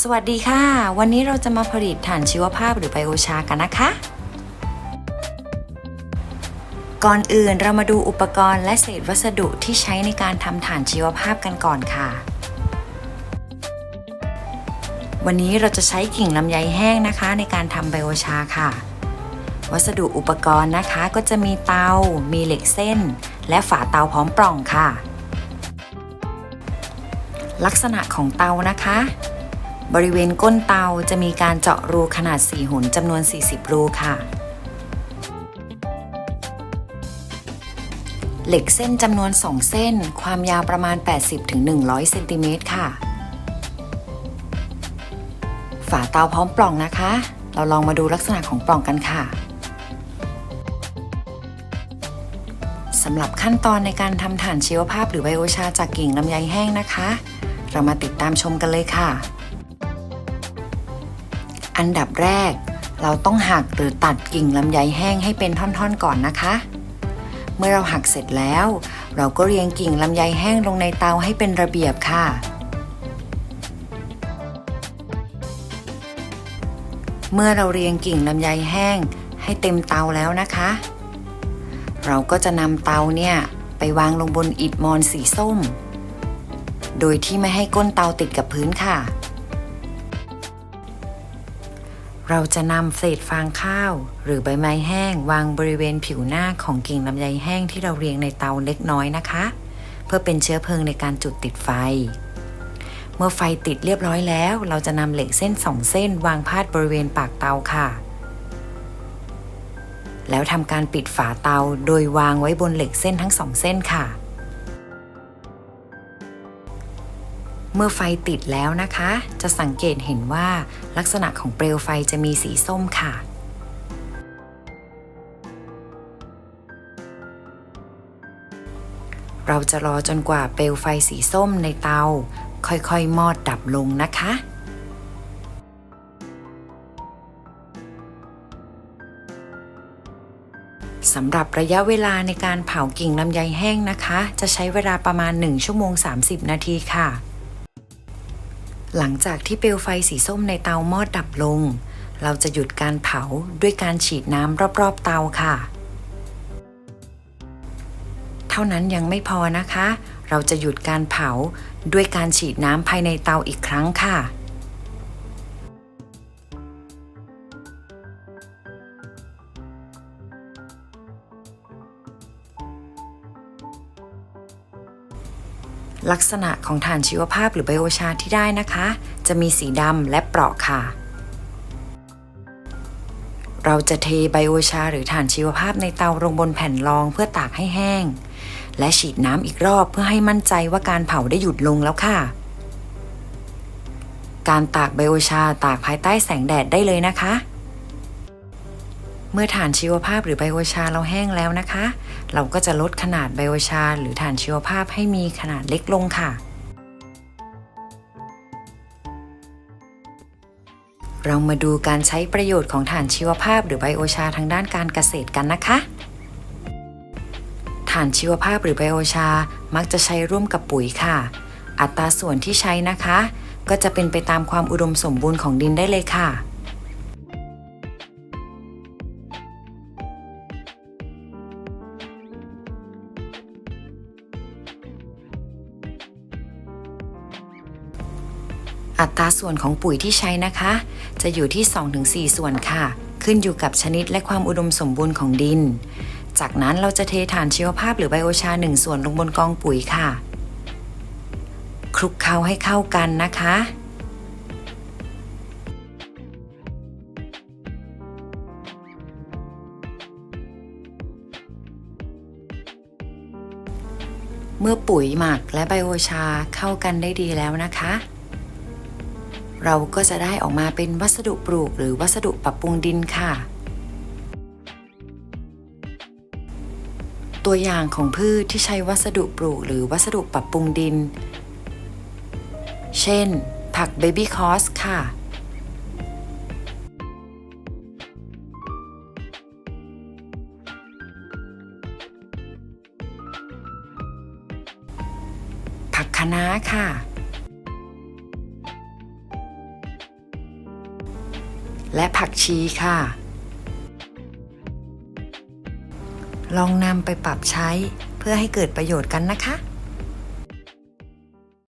สวัสดีค่ะ วันนี้เราจะมาผลิตถ่านชีวภาพหรือไบโอชากันนะคะ ก่อนอื่นเรามาดูอุปกรณ์และเศษวัสดุที่ใช้ในการทำถ่านชีวภาพกันก่อนค่ะ วันนี้เราจะใช้กิ่งลำไยแห้งนะคะ ในการทำไบโอชาค่ะ วัสดุอุปกรณ์นะคะก็จะมีเตา มีเหล็กเส้น และฝาเตาพร้อมปล่องค่ะ ลักษณะของเตานะคะ บริเวณก้นเตาจะมีการเจาะรูขนาด 4หุนจำนวน 40 รูค่ะ เหล็กเส้นจำนวน 2 เส้น ความยาวประมาณ 80-100เซนติเมตรค่ะ ฝาเตาพร้อมปล่องนะคะ เราลองมาดูลักษณะของปล่องกันค่ะสำหรับขั้นตอนในการทำถ่านชีวภาพหรือไบโอชาจากกิ่งลำไยแห้งนะคะ เรามาติดตามชมกันเลยค่ะ อันดับแรก เราต้องหักหรือตัดกิ่งลำไยแห้งให้เป็นท่อนๆก่อนนะคะ เมื่อเราหักเสร็จแล้ว เราก็เรียงกิ่งลำไยแห้งลงในเตาให้เป็นระเบียบค่ะ เมื่อเราเรียงกิ่งลำไยแห้งให้เต็มเตาแล้วนะคะ เราก็จะนำเตาเนี่ยไปวางลงบนอิฐมอนสีส้ม โดยที่ไม่ให้ก้นเตาติดกับพื้นค่ะ เราจะนำเศษฟางข้าว หรือใบไม้แห้ง วางบริเวณผิวหน้าของกิ่งลำไยแห้งที่เราเรียงในเตาเล็กน้อยนะคะ เพื่อเป็นเชื้อเพลิงในการจุดติดไฟ เมื่อไฟติดเรียบร้อยแล้ว เราจะนำเหล็กเส้นสองเส้น วางพาดบริเวณปากเตาค่ะ แล้วทำการปิดฝาเตาโดยวางไว้บนเหล็กเส้นทั้งสองเส้นค่ะ เมื่อไฟติดแล้วนะคะ จะสังเกตเห็นว่าลักษณะของเปลวไฟจะมีสีส้มค่ะ เราจะรอจนกว่าเปลวไฟสีส้มในเตา ค่อยๆ มอดดับลงนะคะสำหรับระยะเวลาในการเผากิ่งลำไยแห้งนะคะ จะใช้เวลาประมาณ 1 ชั่วโมง 30 นาทีค่ะ หลังจากที่เปลวไฟสีส้มในเตามอดดับลง เราจะหยุดการเผาด้วยการฉีดน้ำรอบๆเตาค่ะ เท่านั้นยังไม่พอนะคะ เราจะหยุดการเผาด้วยการฉีดน้ำภายในเตาอีกครั้งค่ะ ลักษณะของถ่านชีวภาพหรือไบโอชาที่ได้นะคะ จะมีสีดำและเปราะค่ะ เราจะเทไบโอชาหรือถ่านชีวภาพในเตาลงบนแผ่นรองเพื่อตากให้แห้ง และฉีดน้ำอีกรอบเพื่อให้มั่นใจว่าการเผาได้หยุดลงแล้วค่ะ การตากไบโอชาตากภายใต้แสงแดดได้เลยนะคะ เมื่อถ่านชีวภาพหรือไบโอชาเราแห้งแล้วนะคะ เราก็จะลดขนาดไบโอชาหรือถ่านชีวภาพให้มีขนาดเล็กลงค่ะ เรามาดูการใช้ประโยชน์ของถ่านชีวภาพหรือไบโอชาทางด้านการเกษตรกันนะคะถ่านชีวภาพหรือไบโอชา มักจะใช้ร่วมกับปุ๋ยค่ะ อัตราส่วนที่ใช้นะคะ ก็จะเป็นไปตามความอุดมสมบูรณ์ของดินได้เลยค่ะ อัตราส่วนของปุ๋ยที่ใช้นะคะ จะอยู่ที่ 2-4 ส่วนค่ะ ขึ้นอยู่กับชนิดและความอุดมสมบูรณ์ของดิน จากนั้นเราจะเทถ่านชีวภาพหรือไบโอชา 1 ส่วนลงบนกองปุ๋ยค่ะ คลุกเคล้าให้เข้ากันนะคะเมื่อปุ๋ยหมักและไบโอชาเข้ากันได้ดีแล้วนะคะ เราก็จะได้ออกมาเป็นวัสดุปลูกหรือวัสดุปรับปรุงดินค่ะ ตัวอย่างของพืชที่ใช้วัสดุปลูกหรือวัสดุปรับปรุงดิน เช่น ผักเบบี้คอสค่ะผักคะน้าค่ะ และผักชีค่ะ ลองนำไปปรับใช้เพื่อให้เกิดประโยชน์กันนะคะ